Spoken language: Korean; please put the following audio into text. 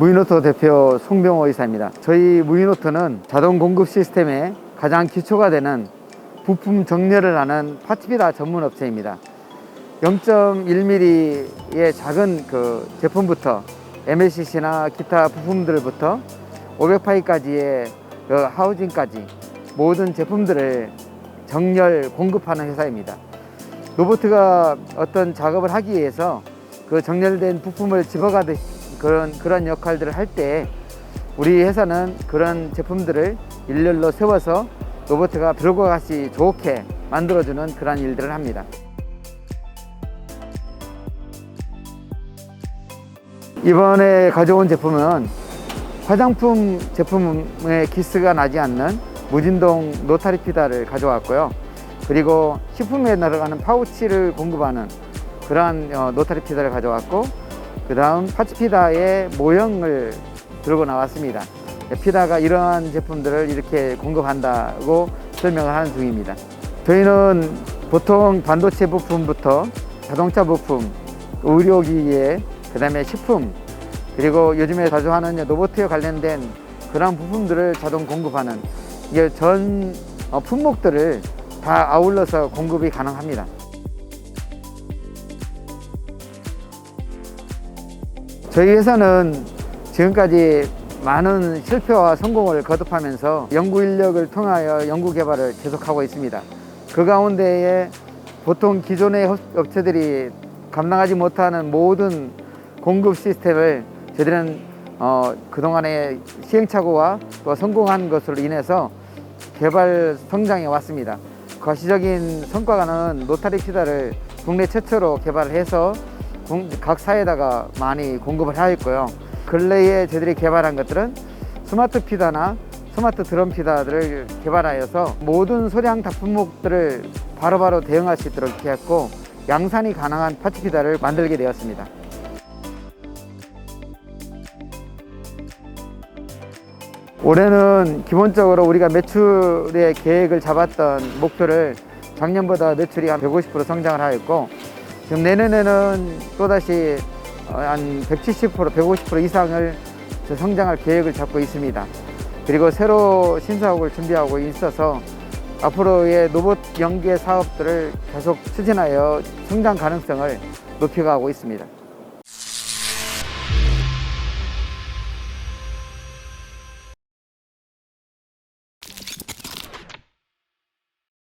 무인오토 대표 송병호 의사입니다. 저희 무인오토는 자동 공급 시스템의 가장 기초가 되는 부품 정렬을 하는 파츠비다 전문 업체입니다. 0.1mm의 작은 그 제품부터 MLCC나 기타 부품들부터 500파이까지의 그 하우징까지 모든 제품들을 정렬 공급하는 회사입니다. 로보트가 어떤 작업을 하기 위해서 그 정렬된 부품을 집어가듯 그런 그런 역할들을 할 때 우리 회사는 그런 제품들을 일렬로 세워서 로보트가 들고 가시 좋게 만들어주는 그런 일들을 합니다. 이번에 가져온 제품은 화장품 제품에 기스가 나지 않는 무진동 노타리 피다를 가져왔고요. 그리고 식품에 들어가는 파우치를 공급하는 그러한 어, 노타리 피다를 가져왔고 그 다음 파츠 피다의 모형을 들고 나왔습니다. 피다가 이러한 제품들을 이렇게 공급한다고 설명을 하는 중입니다. 저희는 보통 반도체 부품부터 자동차 부품, 의료기계, 그 다음에 식품, 그리고 요즘에 자주 하는 로보트에 관련된 그런 부품들을 자동 공급하는 이게 전 어, 품목들을 다 아울러서 공급이 가능합니다. 저희 회사는 지금까지 많은 실패와 성공을 거듭하면서 연구 인력을 통하여 연구 개발을 계속하고 있습니다. 그 가운데에 보통 기존의 업- 업체들이 감당하지 못하는 모든 공급 시스템을 저희들은 어, 그동안의 시행착오와 또 성공한 것으로 인해서 개발 성장해 왔습니다. 과시적인 성과가는 노타리 피다를 국내 최초로 개발을 해서 공- 각 사에다가 많이 공급을 하였고요. 근래에 저희들이 개발한 것들은 스마트 피다나 스마트 드럼 피다들을 개발하여서 모든 소량 다품목들을 바로바로 대응할 수 있도록 이렇게 했고 양산이 가능한 파츠 피다를 만들게 되었습니다. 올해는 기본적으로 우리가 매출의 계획을 잡았던 목표를 작년보다 매출이 한 150% 성장을 하였고 지금 내년에는 또다시 어, 한 170%, 150% 이상을 저 성장할 계획을 잡고 있습니다. 그리고 새로 신사옥을 준비하고 있어서 앞으로의 로봇 연계 사업들을 계속 추진하여 성장 가능성을 높여가고 있습니다.